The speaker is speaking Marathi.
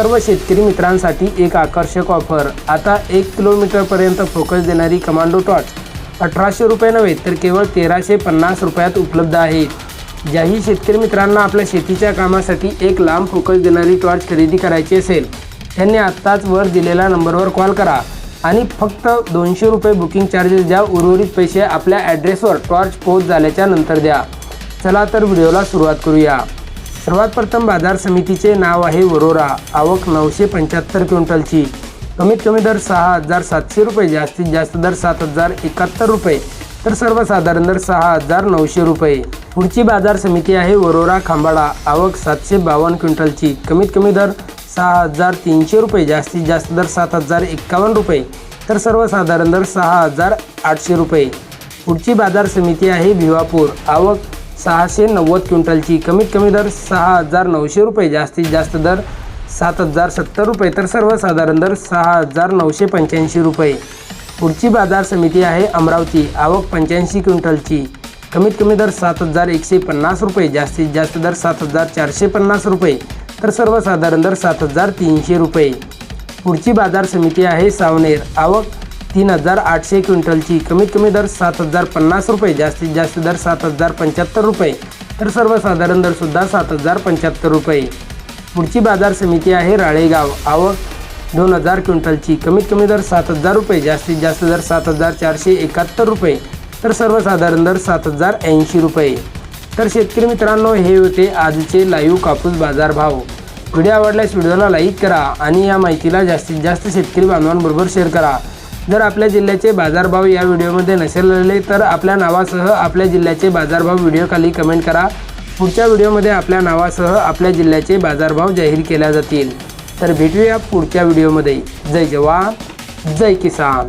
सर्व शेतकरी मित्रांसाठी एक आकर्षक ऑफर. आता एक किलोमीटरपर्यंत फोकस देणारी कमांडो टॉर्च. अठराशे रुपये नव्हे तर केवळ तेराशे पन्नास रुपयात उपलब्ध आहेत. ज्याही शेतकरी मित्रांना आपल्या शेतीच्या कामासाठी एक लांब फोकस देणारी टॉर्च खरेदी करायची असेल त्यांनी आत्ताच वर दिलेल्या नंबरवर कॉल करा. आणि फक्त दोनशे रुपये बुकिंग चार्जेस द्या उर्वरित पैसे आपल्या ॲड्रेसवर टॉर्च पोच झाल्याच्यानंतर द्या. चला तर व्हिडिओला सुरुवात करूया. सर्वात प्रथम बाजार समितीचे नाव आहे वरोरा. आवक नऊशे पंच्याहत्तर क्विंटलची. कमीत कमी दर सहा हजार सातशे रुपये जास्तीत जास्त दर सात हजार एकाहत्तर रुपये. तर सर्वसाधारण दर सहा हजार नऊशे रुपये. पुढची बाजार समिती आहे वरोरा खांबाळा आवक सातशे बावन्न क्विंटलची. कमीत कमी दर सहा हजार तीनशे रुपये जास्तीत जास्त दर सात हजार एक्कावन्न रुपये. तर सर्वसाधारण दर सहा हजार आठशे रुपये. पुढची बाजार समिती आहे भिवापूर. आवक सहाशे नव्वद क्विंटलची कमीत कमी दर सहा हजार नऊशे रुपये. जास्तीत जास्त दर सात हजार सत्तर रुपये. तर सर्वसाधारण दर सहा हजार नऊशे पंच्याऐंशी रुपये. पुढची बाजार समिती आहे अमरावती. आवक पंच्याऐंशी क्विंटलची. कमीत कमी दर सात हजार एकशे पन्नास रुपये. जास्तीत जास्त दर सात हजार चारशे पन्नास रुपये. तर सर्वसाधारण दर सात हजार तीनशे रुपये. पुढची बाजार समिती आहे सावनेर. आवक तीन हजार आठशे क्विंटलची. कमीत कमी दर सात हजार पन्नास रुपये जास्तीत जास्त दर सात हजार पंच्याहत्तर रुपये. तर सर्वसाधारण दरसुद्धा सात हजार पंच्याहत्तर रुपये. पुढची बाजार समिती आहे राळेगाव. आवक दोन हजार क्विंटलची. कमीत कमी दर सात हजार रुपये जास्तीत जास्त दर सात हजार चारशे एकाहत्तर रुपये. तर सर्वसाधारण दर सात हजार ऐंशी रुपये. तर शेतकरी मित्रांनो हे होते आजचे लाईव्ह कापूस बाजार भाव व्हिडिओ आवडल्यास व्हिडिओला लाईक करा आणि या माहितीला जास्तीत जास्त शेतकरी बांधवांबरोबर शेअर करा. जर आपल्या जिल्ह्याचे बाजारभाव या व्हिडिओमध्ये नसेल आले तर आपल्या नावासह आपल्या जिल्ह्याचे बाजारभाव व्हिडिओखाली कमेंट करा. पुढच्या व्हिडिओमध्ये आपल्या नावासह आपल्या जिल्ह्याचे बाजारभाव जाहीर केल्या जातील. तर भेटूया पुढच्या व्हिडिओमध्ये. जय जवान जय किसान.